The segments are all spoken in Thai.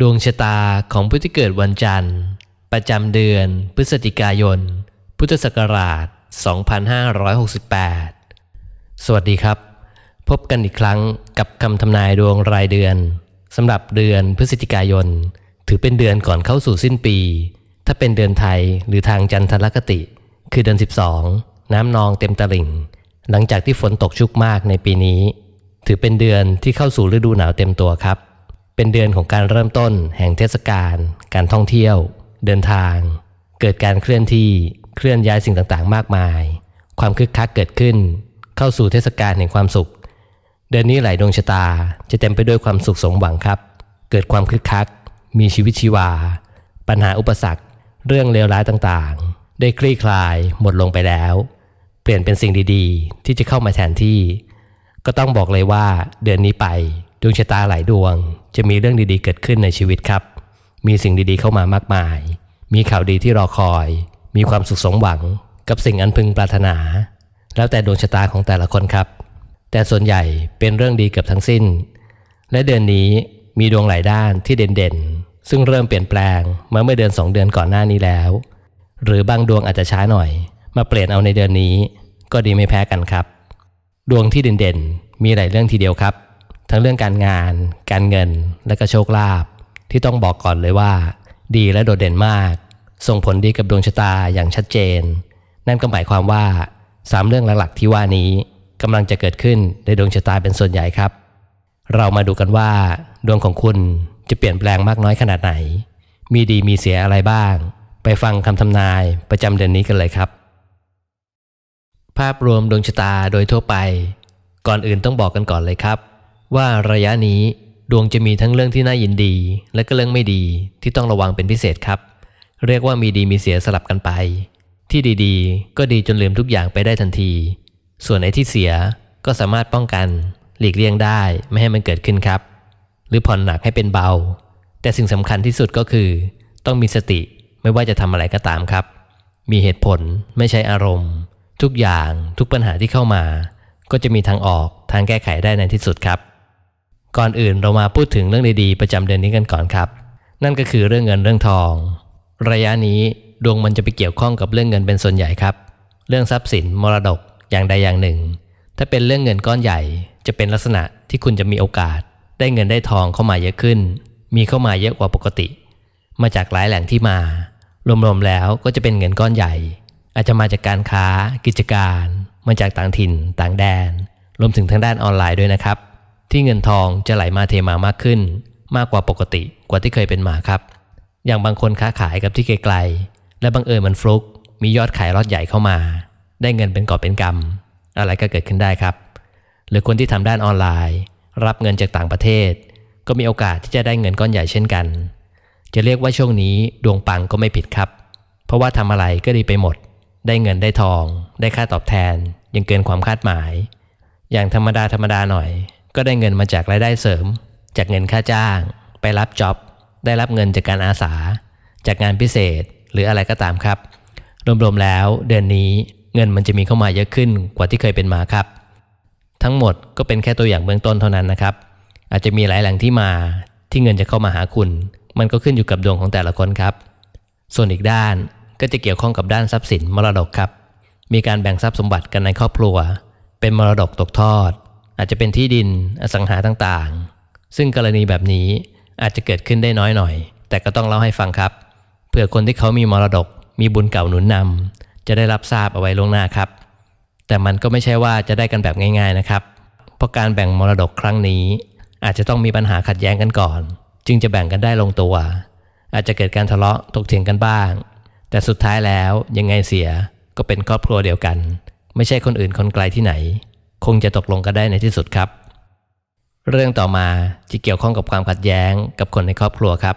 ดวงชะตาของผู้ที่เกิดวันจันทร์ ประจำเดือนพฤศจิกายน พุทธศักราช 2568 สวัสดีครับ พบกันอีกครั้งกับคำทำนายดวงรายเดือนสำหรับเดือนพฤศจิกายน ถือเป็นเดือนก่อนเข้าสู่สิ้นปี ถ้าเป็นเดือนไทยหรือทางจันทรคติ คือเดือน 12 น้ำนองเต็มตลิ่ง หลังจากที่ฝนตกชุกมากในปีนี้ ถือเป็นเดือนที่เข้าสู่ฤดูหนาวเต็มตัวครับ เป็นเดือนของการเริ่มต้นแห่งเทศกาล การท่องเที่ยว เดินทาง เกิดการเคลื่อนที่ เคลื่อนย้ายสิ่งต่างๆ มากมาย ความคึกคักเกิดขึ้น เข้าสู่เทศกาลแห่งความสุข เดือนนี้หลายดวงชะตาจะเต็มไปด้วยความสุขสมหวังครับ เกิดความคึกคัก มีชีวิตชีวา ปัญหาอุปสรรค เรื่องเลวร้ายต่างๆ ได้คลี่คลายหมดลงไปแล้ว เปลี่ยนเป็นสิ่งดีๆ ที่จะเข้ามาแทนที่ ก็ต้องบอกเลยว่า เดือนนี้ไป ดวงชะตาหลายดวง จะมีเรื่องดีๆ เกิดขึ้นในชีวิตครับ มีสิ่งดีๆเข้ามามากมาย มีข่าวดีที่รอคอย มีความสุขสมหวัง กับสิ่งอันพึงปรารถนา แล้วแต่ดวงชะตาของแต่ละคนครับ แต่ส่วนใหญ่เป็นเรื่องดีเกือบทั้งสิ้น และเดือนนี้มีดวงหลายด้านที่เด่นๆ ซึ่งเริ่มเปลี่ยนแปลงเมื่อเมื่อเดือน 2 เดือนก่อนหน้านี้แล้ว หรือบางดวงอาจจะช้าหน่อย มาเปลี่ยนเอาในเดือนนี้ ก็ดีไม่แพ้กันครับ ดวงที่เด่นๆ มีหลายเรื่องทีเดียวครับ ทั้งเรื่องการงาน การเงิน และก็โชคลาภที่ต้องบอกก่อนเลยว่า ดีและโดดเด่นมาก ส่งผลดีกับดวงชะตาอย่างชัดเจน นั่นก็หมายความว่าสามเรื่องหลักๆที่ว่านี้กำลังจะเกิดขึ้นในดวงชะตาเป็นส่วนใหญ่ครับ เรามาดูกันว่า ดวงของคุณจะเปลี่ยนแปลงมากน้อยขนาดไหน มีดีมีเสียอะไรบ้าง ไปฟังคำทำนายประจำเดือนนี้กันเลยครับ ภาพรวมดวงชะตาโดยทั่วไป ก่อนอื่นต้องบอกกันก่อนเลยครับ ว่าระยะนี้ดวงจะมีทั้งเรื่องที่น่ายินดี และก็เรื่องไม่ดีที่ต้องระวังเป็นพิเศษครับ เรียกว่ามีดีมีเสียสลับกันไป ที่ดีๆ ก็ดีจนลืมทุกอย่างไปได้ทันที ส่วนไอ้ที่เสียก็สามารถป้องกัน หลีกเลี่ยงได้ไม่ให้มันเกิดขึ้นครับ หรือผ่อนหนักให้เป็นเบา แต่สิ่งสำคัญที่สุดก็คือ ต้องมีสติไม่ว่าจะทำอะไรก็ตามครับ มีเหตุผลไม่ใช่อารมณ์ ทุกอย่างทุกปัญหาที่เข้ามา ก็จะมีทางออกทางแก้ไขได้ในที่สุดครับ ก่อนอื่นเรามาพูดถึงเรื่องดีๆประจำเดือนนี้กันก่อนครับ นั่นก็คือเรื่องเงินเรื่องทอง ระยะนี้ดวงมันจะไปเกี่ยวข้องกับเรื่องเงินเป็นส่วนใหญ่ครับ เรื่องทรัพย์สินมรดกอย่างใดอย่างหนึ่ง ถ้าเป็นเรื่องเงินก้อนใหญ่ จะเป็นลักษณะที่คุณจะมีโอกาส ได้เงินได้ทองเข้ามาเยอะขึ้น มีเข้ามาเยอะกว่าปกติ มาจากหลายแหล่งที่มา รวมๆแล้วก็จะเป็นเงินก้อนใหญ่ อาจจะมาจากการค้า กิจการ มาจากต่างถิ่น ต่างแดน รวมถึงทางด้านออนไลน์ด้วยนะครับ ที่เงินทองจะไหลมาเทมามากขึ้น มากกว่าปกติกว่าที่เคยเป็นมาครับ อย่างบางคนค้าขายกับที่ไกลๆและบังเอิญมันฟลุก มียอดขายรอดใหญ่เข้ามา ได้เงินเป็นกอบเป็นกำอะไรก็เกิดขึ้นได้ครับ หรือคนที่ทำด้านออนไลน์ รับเงินจากต่างประเทศ ก็มีโอกาสที่จะได้เงินก้อนใหญ่เช่นกัน จะเรียกว่าช่วงนี้ดวงปังก็ไม่ผิดครับ เพราะว่าทำอะไรก็ดีไปหมด ได้เงินได้ทอง ได้ค่าตอบแทน ยังเกินความคาดหมาย อย่างธรรมดาธรรมดาหน่อย ก็ได้เงินมาจากรายได้เสริม จากเงินค่าจ้าง ไปรับจ็อบ ได้รับเงินจากการอาสา จากงานพิเศษหรืออะไรก็ตามครับ รวมๆแล้วเดือนนี้เงินมันจะมีเข้ามาเยอะขึ้นกว่าที่เคยเป็นมาครับ ทั้งหมดก็เป็นแค่ตัวอย่างเบื้องต้นเท่านั้นนะครับ อาจจะมีหลายแหล่งที่มาที่เงินจะเข้ามาหาคุณ มันก็ขึ้นอยู่กับดวงของแต่ละคนครับ ส่วนอีกด้านก็จะเกี่ยวข้องกับด้านทรัพย์สินมรดกครับ มีการแบ่งทรัพย์สมบัติกันในครอบครัว เป็นมรดกตกทอด อาจจะเป็นที่ดินอสังหาต่างๆ ซึ่งกรณีแบบนี้อาจจะเกิดขึ้นได้น้อยหน่อย แต่ก็ต้องเล่าให้ฟังครับเผื่อคนที่เขามีมรดก มีบุญเก่าหนุนนำจะได้รับทราบเอาไว้ล่วงหน้าครับ แต่มันก็ไม่ใช่ว่าจะได้กันแบบง่าย ๆนะครับ เพราะการแบ่งมรดกครั้งนี้ อาจจะต้องมีปัญหาขัดแย้งกันก่อน จึงจะแบ่งกันได้ลงตัว อาจจะเกิดการทะเลาะถกเถียงกันบ้าง แต่สุดท้ายแล้วยังไงเสียก็เป็นครอบครัวเดียวกัน ไม่ใช่คนอื่นคนไกลที่ไหน คงจะตกลงกันได้ในที่สุดครับ เรื่องต่อมาจะเกี่ยวข้องกับความขัดแย้งกับคนในครอบครัวครับ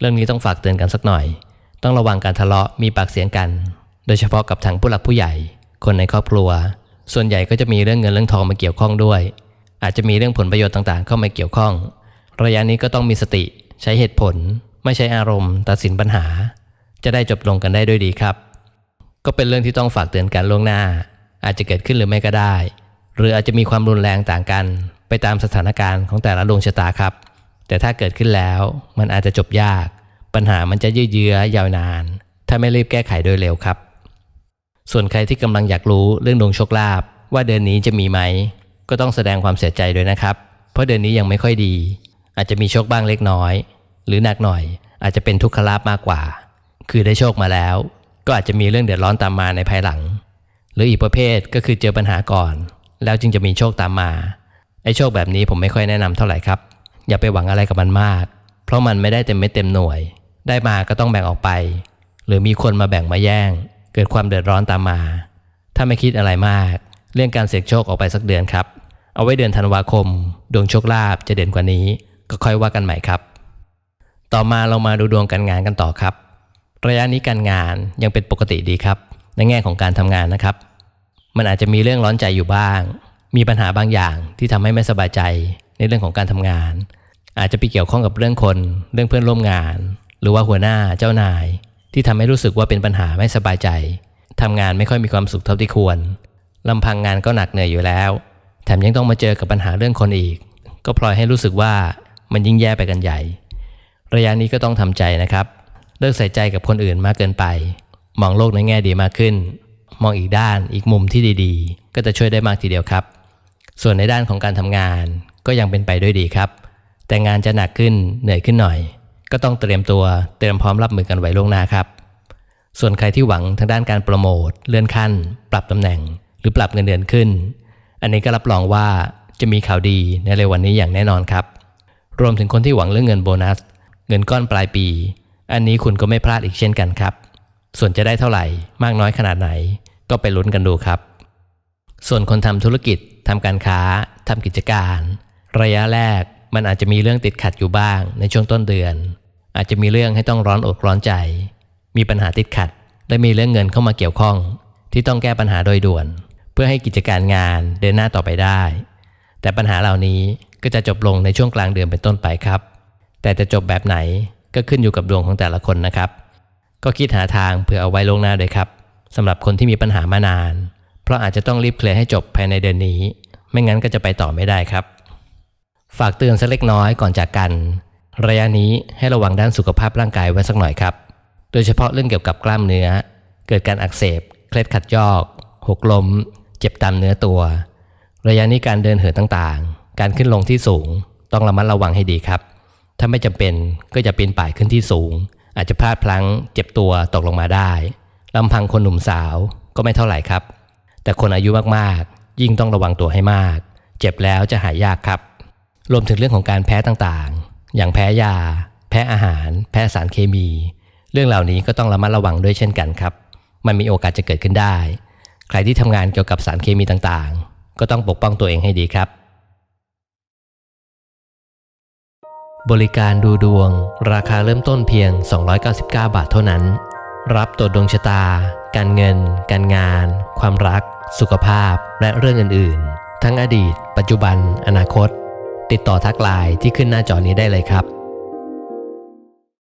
เรื่องนี้ต้องฝากเตือนกันสักหน่อย ต้องระวังการทะเลาะมีปากเสียงกัน โดยเฉพาะกับทางผู้หลักผู้ใหญ่ คนในครอบครัว ส่วนใหญ่ก็จะมีเรื่องเงินเรื่องทองมาเกี่ยวข้องด้วย อาจจะมีเรื่องผลประโยชน์ต่างๆ เข้ามาเกี่ยวข้อง ระยะนี้ก็ต้องมีสติใช้เหตุผล ไม่ใช้อารมณ์ ตัดสินปัญหา จะได้จบลงกันได้ด้วยดีครับ ก็เป็นเรื่องที่ต้องฝากเตือนกันล่วงหน้า อาจจะเกิดขึ้นหรือไม่ก็ได้ หรืออาจจะมีความรุนแรงต่างกัน ไปตามสถานการณ์ของแต่ละดวงชะตาครับ แต่ถ้าเกิดขึ้นแล้วมันอาจจะจบยาก ปัญหามันจะยืดเยื้อยาวนาน ถ้าไม่รีบแก้ไขโดยเร็วครับ ส่วนใครที่กำลังอยากรู้เรื่องดวงโชคลาภว่าเดือนนี้จะมีไหม ก็ต้องแสดงความเสียใจด้วยนะครับ เพราะเดือนนี้ยังไม่ค่อยดี อาจจะมีโชคบ้างเล็กน้อย หรือหนักหน่อย อาจจะเป็นทุกขลาภมากกว่า คือได้โชคมาแล้ว ก็อาจจะมีเรื่องเดือดร้อนตามมาในภายหลัง หรืออีกประเภทก็คือเจอปัญหาก่อน แล้วจึงจะมีโชคตามมา ไอ้โชคแบบนี้ผมไม่ค่อยแนะนำเท่าไหร่ครับ อย่าไปหวังอะไรกับมันมาก เพราะมันไม่ได้เต็มเม็ดเต็มหน่วย ได้มาก็ต้องแบ่งออกไป หรือมีคนมาแบ่งมาแย่ง เกิดความเดือดร้อนตามมา ถ้าไม่คิดอะไรมาก เรื่องการเสี่ยงโชคออกไปสักเดือนครับ เอาไว้เดือนธันวาคม ดวงโชคลาภจะเด่นกว่านี้ ก็ค่อยว่ากันใหม่ครับ ต่อมาเรามาดูดวงการงานกันต่อครับ ระยะนี้การงานยังเป็นปกติดีครับ ในแง่ของการทำงานนะครับ มันอาจจะมีเรื่องร้อนใจอยู่บ้าง มีปัญหาบางอย่างที่ทำให้ไม่สบายใจในเรื่องของการทำงาน อาจจะไปเกี่ยวข้องกับเรื่องคน เรื่องเพื่อนร่วมงาน หรือว่าหัวหน้าเจ้านาย ที่ทำให้รู้สึกว่าเป็นปัญหาไม่สบายใจทำงานไม่ค่อยมีความสุขเท่าที่ควรลำพังงานก็หนักเหนื่อยอยู่แล้ว แถมยังต้องมาเจอกับปัญหาเรื่องคนอีก ก็พลอยให้รู้สึกว่ามันยิ่งแย่ไปกันใหญ่ ระยะนี้ก็ต้องทำใจนะครับ เลิกใส่ใจกับคนอื่นมากเกินไป มองโลกในแง่ดีมากขึ้น มองอีกด้านอีกมุมที่ดีๆ ก็จะช่วยได้มากทีเดียวครับ ส่วนในด้านของการทำงานก็ยังเป็นไปด้วยดีครับ แต่งานจะหนักขึ้นเหนื่อยขึ้นหน่อย ก็ต้องเตรียมตัวเตรียมพร้อมรับมือกันไว้ล่วงหน้าครับ ส่วนใครที่หวังทางด้านการโปรโมทเลื่อนขั้น ปรับตำแหน่ง หรือปรับเงินเดือนขึ้น อันนี้ก็รับรองว่าจะมีข่าวดีในเร็ววันนี้อย่างแน่นอนครับ รวมถึงคนที่หวังเรื่องเงินโบนัส เงินก้อนปลายปี อันนี้คุณก็ไม่พลาดอีกเช่นกันครับ ส่วนจะได้เท่าไหร่มากน้อยขนาดไหน ก็ไปลุ้นกันดูครับ ส่วนคนทำธุรกิจทำการค้าทำกิจการ ระยะแรกมันอาจจะมีเรื่องติดขัดอยู่บ้างในช่วงต้นเดือน อาจจะมีเรื่องให้ต้องร้อนอกร้อนใจ มีปัญหาติดขัด และมีเรื่องเงินเข้ามาเกี่ยวข้อง ที่ต้องแก้ปัญหาโดยด่วน เพื่อให้กิจการงานเดินหน้าต่อไปได้ แต่ปัญหาเหล่านี้ก็จะจบลงในช่วงกลางเดือนเป็นต้นไปครับ แต่จะจบแบบไหนก็ขึ้นอยู่กับดวงของแต่ละคนนะครับ ก็คิดหาทางเผื่อเอาไว้ล่วงหน้าด้วยครับสำหรับคนที่มีปัญหามานาน เพราะอาจจะต้องรีบเคลียร์ให้จบภายในเดือนนี้ ไม่งั้นก็จะไปต่อไม่ได้ครับ ฝากเตือนสักเล็กน้อยก่อนจากกัน ระยะนี้ให้ระวังด้านสุขภาพร่างกายไว้สักหน่อยครับ โดยเฉพาะเรื่องเกี่ยวกับกล้ามเนื้อ เกิดการอักเสบ เคล็ดขัดยอก หกล้ม เจ็บตามเนื้อตัว ระยะนี้การเดินเหินต่างๆ การขึ้นลงที่สูง ต้องระมัดระวังให้ดีครับ ถ้าไม่จำเป็นก็จะปีนป่ายขึ้นที่สูง อาจจะพลาดพลั้งเจ็บตัวตกลงมาได้ลำพังคนหนุ่มสาวก็ไม่เท่าไหร่ครับ แต่คนอายุมากๆ ยิ่งต้องระวังตัวให้มาก เจ็บแล้วจะหายยากครับ รวมถึงเรื่องของการแพ้ต่างๆ อย่างแพ้ยา แพ้อาหาร แพ้สารเคมี เรื่องเหล่านี้ก็ต้องระมัดระวังด้วยเช่นกันครับ มันมีโอกาสจะเกิดขึ้นได้ ใครที่ทำงานเกี่ยวกับสารเคมีต่างๆ ก็ต้องปกป้องตัวเองให้ดีครับ บริการดูดวง ราคาเริ่มต้นเพียง 299 บาทเท่านั้น รับตรวจดวงชะตา การเงิน การงาน ความรัก สุขภาพ และเรื่องอื่น ๆ ทั้งอดีต ปัจจุบัน อนาคต ติดต่อทักไลน์ที่ขึ้นหน้าจอนี้ได้เลยครับ